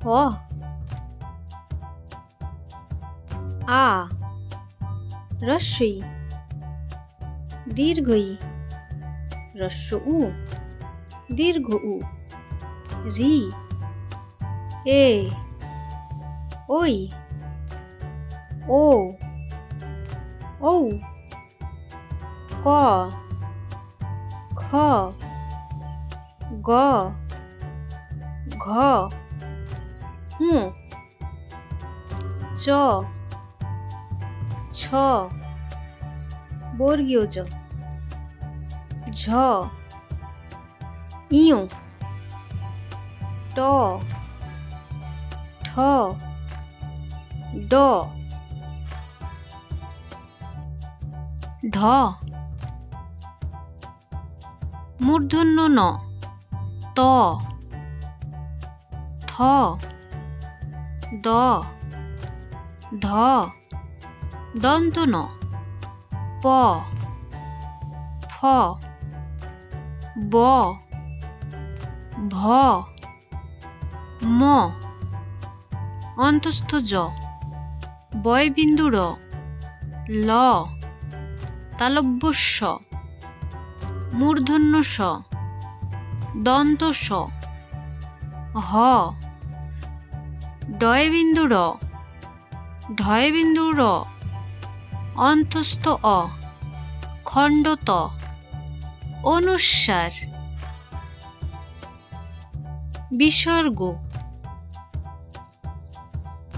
অ আ রস্বই দীর্ঘই রস্ব উ দীর্ঘ উ রি এ ওই ও ঔ ক খ গ ঘ হুঁ চ। ছ। বর্গীয় জ। ঝ। ইয় ট। ঠ। ড। ঢ মূর্ধন্য ন। ত। থ। দ। ধ। দন্ত ন প। ফ। ব। ভ। ম। অন্তস্থ জ। বয়বিন্দু র। ল। তালব্যস্য। মূর্ধন্য স। দন্ত স। হ। ডয়বিন্দু র। ঢয়বিন্দু র। অন্তস্থ অ। খণ্ডত। অনুসার। বিসর্গ।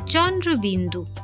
চন্দ্রবিন্দু।